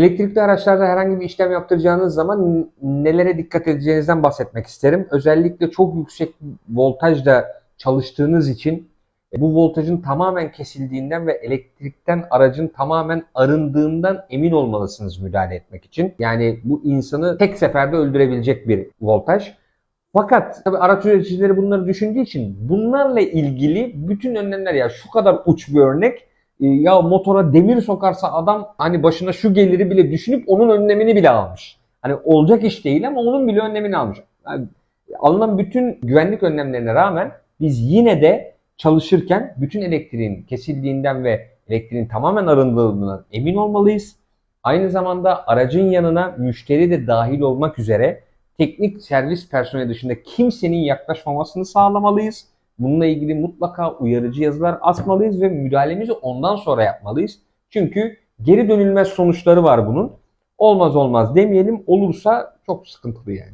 Elektrikli araçlarda herhangi bir işlem yaptıracağınız zaman nelere dikkat edeceğinizden bahsetmek isterim. Özellikle çok yüksek voltajda çalıştığınız için e, bu voltajın tamamen kesildiğinden ve elektrikten aracın tamamen arındığından emin olmalısınız müdahale etmek için. Yani bu insanı tek seferde öldürebilecek bir voltaj. Fakat tabii araç üreticileri bunları düşündüğü için bunlarla ilgili bütün önlemler ya şu kadar uç bir örnek ya motora demir sokarsa adam hani başına şu geliri bile düşünüp onun önlemini bile almış. Hani olacak iş değil ama onun bile önlemini almış. Yani alınan bütün güvenlik önlemlerine rağmen biz yine de çalışırken bütün elektriğin kesildiğinden ve elektriğin tamamen arındığından emin olmalıyız. Aynı zamanda aracın yanına müşteri de dahil olmak üzere teknik servis personeli dışında kimsenin yaklaşmamasını sağlamalıyız. Bununla ilgili mutlaka uyarıcı yazılar asmalıyız ve müdahalemizi ondan sonra yapmalıyız. Çünkü geri dönülmez sonuçları var bunun. Olmaz olmaz demeyelim. Olursa çok sıkıntılı yani.